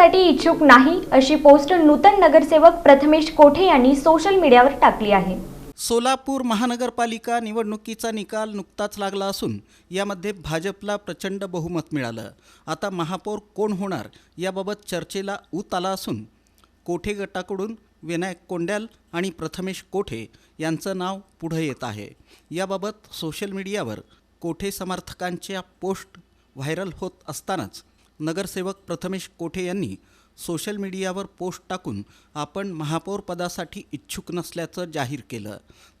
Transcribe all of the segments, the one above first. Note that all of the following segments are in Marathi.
करण्यासाठी इच्छुक नाही अशी पोस्ट नूतन नगरसेवक प्रथमेश कोठे यांनी सोशल मीडियावर टाकली आहे. सोलापूर महानगरपालिका निवडणुकीचा निकाल नुकताच लागला असून यामध्ये भाजपला प्रचंड बहुमत मिळालं. आता महापौर कोण होणार याबाबत चर्चेला ऊत आला असून कोठे गटाकडून विनायक कोंड्याल आणि प्रथमेश कोठे यांचं नाव पुढे येत आहे. याबाबत सोशल मीडियावर कोठे समर्थकांच्या पोस्ट व्हायरल होत असतानाच नगरसेवक प्रथमेश कोठे यांनी सोशल मीडियावर पोस्ट टाकून आपण महापौर पदासाठी इच्छुक नसल्याचं जाहीर केलं.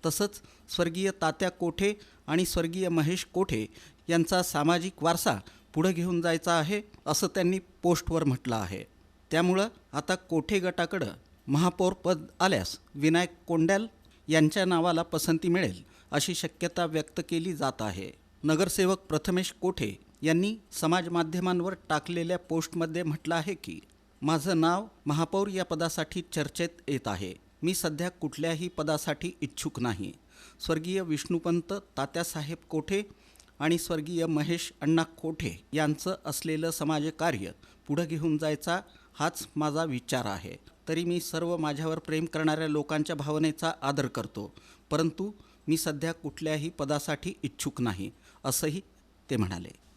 तसंच स्वर्गीय तात्या कोठे आणि स्वर्गीय महेश कोठे यांचा सामाजिक वारसा पुढं घेऊन जायचा आहे असं त्यांनी पोस्टवर म्हटलं आहे. त्यामुळं आता कोठे गटाकडं महापौर पद आल्यास विनायक कोंड्याल यांच्या नावाला पसंती मिळेल अशी शक्यता व्यक्त केली जात आहे. नगरसेवक प्रथमेश कोठे यांनी समाज माध्यमांवर टाकलेल्या पोस्टमध्ये म्हटलं आहे की माझं नाव महापौर या पदासाठी चर्चेत येत आहे. मी सध्या कुठल्याही पदासाठी इच्छुक नाही. स्वर्गीय विष्णुपंत तात्यासाहेब कोठे आणि स्वर्गीय महेश अण्णा कोठे यांचं असलेलं समाजकार्य पुढं घेऊन जायचा हाच माझा विचार आहे. तरी मी सर्व माझ्यावर प्रेम करणाऱ्या लोकांच्या भावनेचा आदर करतो. परंतु मी सध्या कुठल्याही पदासाठी इच्छुक नाही असंही ते म्हणाले.